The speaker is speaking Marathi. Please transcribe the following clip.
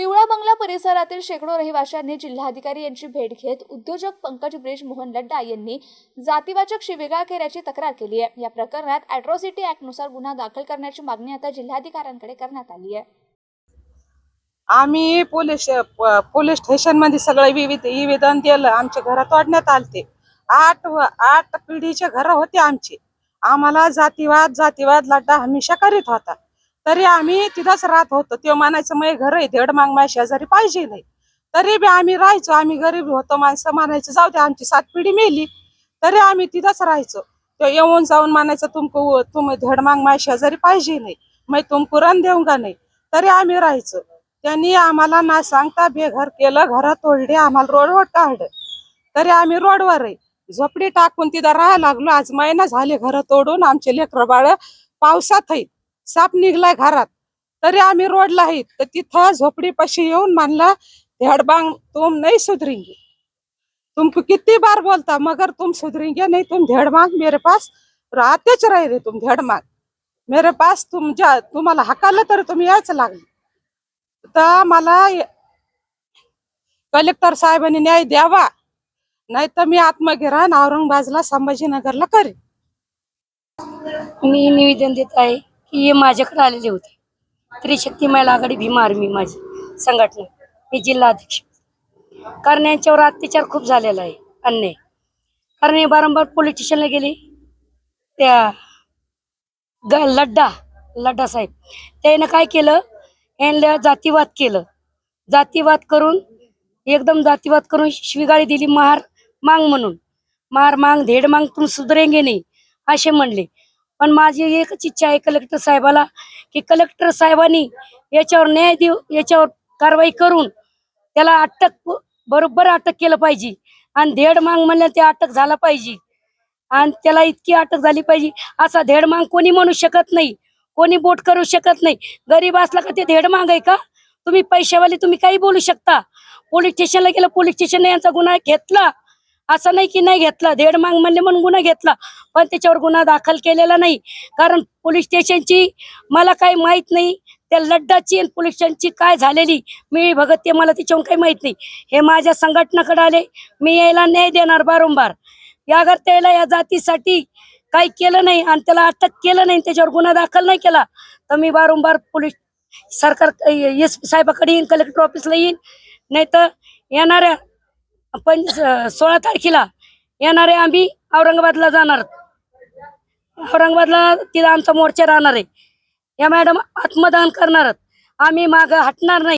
पिवळा बंगला परिसरातील शेकडो रहिवाशांनी जिल्हाधिकारी यांची भेट घेत उद्योजक पंकज ब्रिज मोहन लड्डा यांनी जातीवाचक शिबिगाळ केल्याची तक्रार केली आहे. या प्रकरणात अॅट्रॉसिटी ऍक्टनुसार गुन्हा दाखल करण्याची मागणी आता जिल्हाधिकाऱ्यांकडे करण्यात आली आहे. आम्ही पोलीस पोलीस स्टेशनमध्ये सगळे विविध निवेदन दिलं. आमच्या घरात तोडण्यात आलते. आठ व- आठ पिढीचे घर होते आमचे. आम्हाला जातीवाद जातीवाद लड्डा हमेशा करीत होता. तरी आम्ही तिथंच राहत होतो. ते म्हणायचं मग घर आहे देड माग माझ्या शेजारी पाहिजे नाही. तरी बी आम्ही राहायचो आम्ही गरीब होतो. माणसं म्हणायचं जाऊ दे आमची सात पिढी मेली. तरी आम्ही तिथंच राहायचो. तो येऊन जाऊन म्हणायचं तुमको तुम धड माग माझ्या शेजारी पाहिजे नाही. मग तुमको रन देऊ का नाही? तरी आम्ही राहायचो. त्यांनी आम्हाला ना सांगता बेघर केलं घर तोडले आम्हाला रोडवर काढलं. तरी आम्ही रोडवर आहे. झोपडी टाकून तिथं राहायला लागलो. आज महिना झाले घर तोडून आमचे लेकर बाळ पावसात आहेत. साप निघला घरात. तरी आम्ही रोडला आहेत तर तिथं झोपडीपाशी येऊन मानला धेडबांग तुम नाही सुधरेंगे. तुमको किती बार बोलता मगर तुम सुधरेंगे नाही. तुम धेडमांग मेरे पास राहतेच राहिले रे तुम धेडमांग मेरे पास तुम तुम्हाला हकालं तर तुम्ही यायच लागले. तर मला कलेक्टर साहेबांनी न्याय द्यावा. नाही तर मी आत्मगिरण औरंगाबादला संभाजीनगरला करेन. मी निवेदन देत आहे. की हे माझ्याकडे आलेले होते. त्रिशक्ती महिला आघाडी भीम आर्मी माझी संघटना. मी जिल्हाध्यक्ष कारण यांच्यावर अत्याचार खूप झालेला आहे. अन्याय. कारण हे वारंवार पोलीस स्टेशनला गेले. त्या ग लड्डा लड्डा साहेब. त्यानं काय केलं? यांना जातीवाद केलं. जातीवाद करून एकदम जातीवाद करून शिवीगाळी दिली. महार मांग म्हणून. मार मांग धेड मांग तुम सुधरेंगे नाही असे म्हणले. पण माझी एकच इच्छा आहे कलेक्टर साहेबाला की कलेक्टर साहेबांनी याच्यावर न्याय देऊ याच्यावर कारवाई करून त्याला अटक बरोबर अटक केलं पाहिजे. आणि धेड मांग म्हणल्या ते अटक झाला पाहिजे. आणि त्याला इतकी अटक झाली पाहिजे. असा धेड मांग कोणी म्हणू शकत नाही. कोणी बोट करू शकत नाही. गरीब असला का ते धेड मांग आहे का? तुम्ही पैशावाले तुम्ही काही बोलू शकता. पोलीस स्टेशनला गेलं पोलीस स्टेशनने यांचा गुन्हा घेतला. असं नाही की नाही घेतला. धेड मांग म्हणले म्हणून गुन्हा घेतला. पण त्याच्यावर गुन्हा दाखल केलेला नाही. कारण पोलीस स्टेशनची मला काही माहीत नाही. त्या लड्डाची आणि पोलीस स्टेशनची काय झालेली? मी भगत ते मला त्याच्यावर काही माहीत नाही. हे माझ्या संघटनाकडे आले. मी यायला न्याय देणार बारंबार. या त्याला या जातीसाठी काही केलं नाही आणि त्याला अटक केलं नाही त्याच्यावर गुन्हा दाखल नाही केला. तर मी वारंवार पोलीस सरकार एस पी साहेबाकडे येईन कलेक्टर ऑफिसला येईन. नाही तर येणाऱ्या पण सोळा तारखेला येणारे आम्ही औरंगाबादला जाणार. औरंगाबादला तिथं आमचा मोर्चा राहणार आहे. या मॅडम आत्मदान करणार आम्ही माग हटणार नाही.